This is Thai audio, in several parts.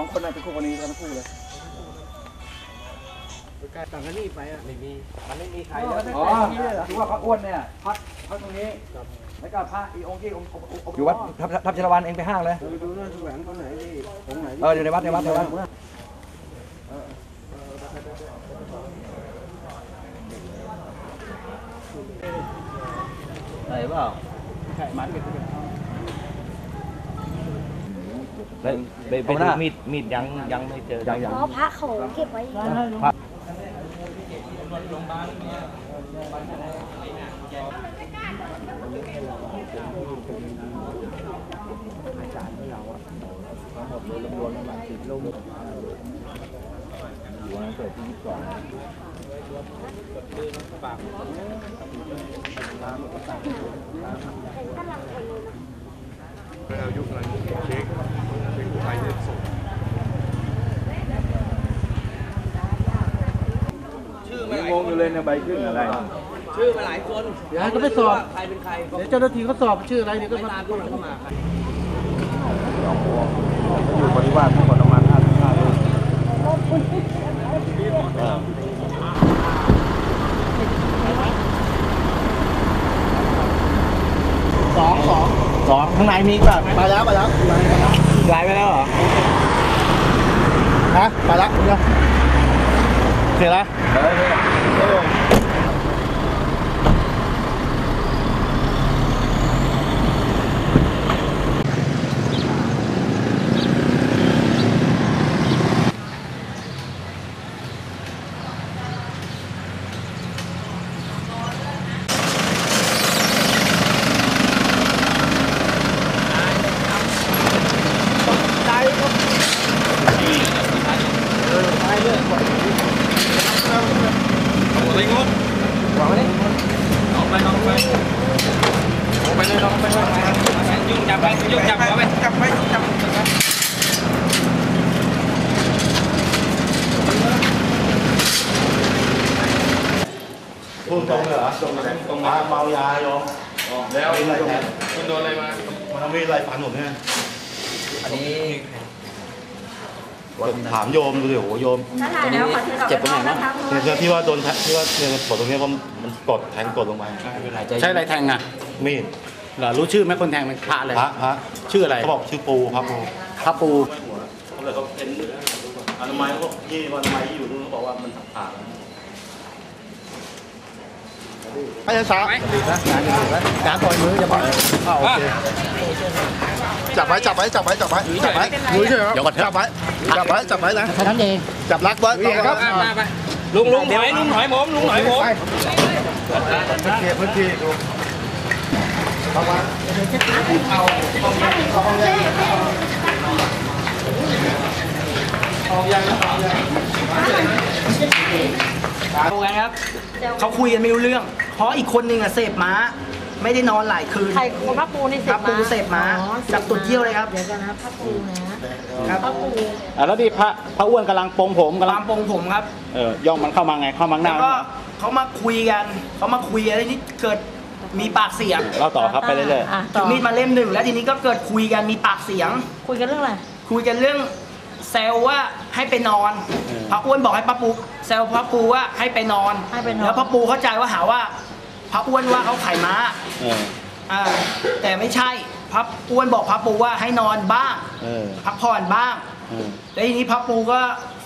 องคนนั้นเป็นคู่กรณีกันทั้งคู่เลยต่างกันนี่ไปอะไม่มีมันไม่มีใครอ๋อคือว่าพระอ้วนเนี่ยพักพักตรงนี้แล้วก็พระอีองค์ที่องค์องค์องค์อยู่วัดทับทับชรวันเองไปห้างเลยดูดูนะแหวนคนไหนที่ของไหนเอออยู่ในวัดในวัดในวัดอะไรเปล่าใช่มันเป็ นไปไปไปดูมีดมีดยังยังไม่เจอยังยัง อ๋อพระเขาเก็บไว้ พระ อายุกำลังเช็คเช็คไปเนี่ยส่งงงอยู่เลยเนี่ยใบขึ้นอะไร ชื่อมาหลายคนเดี๋ยวให้เขาไปสอบ ใครเป็นใครเดี๋ยวเจ้าหน้าที่เขาสอบชื่ออะไรเดี๋ยวก็ไม่มาตามคนเข้ามาอยู่บริวารทั้งหมดประมาณห้าห้าลูก สองสองสอง ข้างในมีแบบไปแล้วไปแล้วไลน์ไปแล้วเหรอฮะไปแล้วเดี๋ยวเสร็จแล้ว ยุ่งจับไปยุ่งจับเอาไปจับไปจับ พูด ตรงเลยเหรอตรงเลยตรงมาเมายาโยมแล้วคุณโดนอะไรมามันต้องมีไรฝันผมเนี่ยอันนี้ถามโยมดูดิโหโยมถ้าถ่ายแล้เจ็บตรงไหนบ้างเนี่ยที่ว่าโดนที่ว่าเนี่ยกดตรงนี้ยเพรามันกดแทงกดลงไปใช่อะไรแทงอะมีดเหรอรู้ชื่อไหมคนแทงเป็นพระเลยพระพระชื่ออะไรเขาบอกชื่อปูพระปูพระปูเขาเลยเขาเป็นอนามัยเขาบอกยี่วันอนามัยที่อยู่นู้นเขาบอกว่ามันผ่า ไม่ใช่สาวการปล่อยมือจะปล่อยอ่าโอเคจับไว้จับไว้จับไว้จับไว้จับไว้รู้ใช่ไหมเอ๋ยวก่อนจับไว้จับไว้จับไว้นะแค่นั้นเองจับรักไว้ครับลุงลุงถอยลุงถอยผมลุงถอยผมพื้นที่พื้นที่ดูดูกันครับ เขาคุยกันไม่รู้เรื่อง เพราะอีกคนนึงอะเสพม้า ไม่ได้นอนหลายคืนใครคนพระปูนี่เสพพระปูเสพม้าจับตุดเยี่ยวเลยครับเดี๋ยวกันนะพระปูนะครับพระปูอะแล้วนี่พระพระอ้วนกำลังปรงผมกำลัตางมปงผมครับ เออย่องมันเข้ามาไงเข้ามาหแล้น้าวก็เขามาคุยกันเขามาคุยกันแล้วนี่เกิดมีปากเสียงเราต่อครับไปเรื่อยอะถืต่ออมีดมาเล่มหนึ่งแล้วทีนี้ก็เกิดคุยกันมีปากเสียง คุยกันเรื่องอะไรคุยกันเรื่อง แซวว่าให้ไปนอนพระอ้วนบอกให้ป้าปูแซวพระปูว่าให้ไปนอนให้ไปนอน แล้วพระปูเข้าใจว่าหาว่าพระอ้วนว่าเขาไขม้าๆเอออ่าแต่ไม่ใช่พระอ้วนบอกพระปูว่าให้นอนบ้างเออพักผ่อนบ้าง เออแล้วทีนี้พระปูก็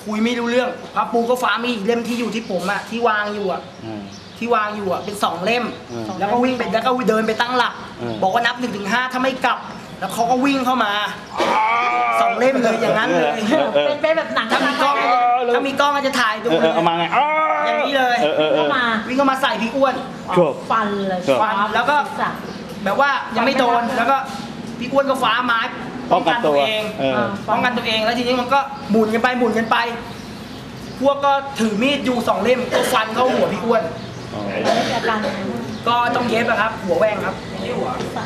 คุยไม่รู้เรื่อง พระปูก็ฟ้ามีดเล่มที่อยู่ที่ผมอะที่วางอยู่อะเออ ที่วางอยู่อะเป็นสองเล่ม อืมแล้วก็วิ่งไปแล้วก็เดินไปตั้งหลัก อืม บอกว่านับหนึ่งถึงห้าถ้าไม่กลับ แล้วเขาก็วิ่งเข้ามาสอง เล่มเลยอย่างนั้นเลยเออเป็นเป็นแบบหนังถ้ามีกล้องถ้ามีกล้องก็จะถ่ายดูเออเออเอามาไงอ้าวอย่างนี้เลยเออเออเอเข้าอมาวิ่งเข้ามาใส่พี่อ้วนครับฟันเลยครับฟันแล้วก็ศีรษะแบบว่ายังไม่โดนแล้วก็พี่อ้วนก็ฟ้าไม้ป้องกันตัวเองเออป้องกันตัวเองแล้วทีนี้มันก็หมุนกันไปหมุนกันไป พวกก็ถือมีดอยู่สองเล่มก็ฟันเข้าหัวพี่อ้วนอ๋อแล้วมีอาการยังไงบ้างก็ต้องเย็บอะครับ หัวแหว่งครับศีรษะ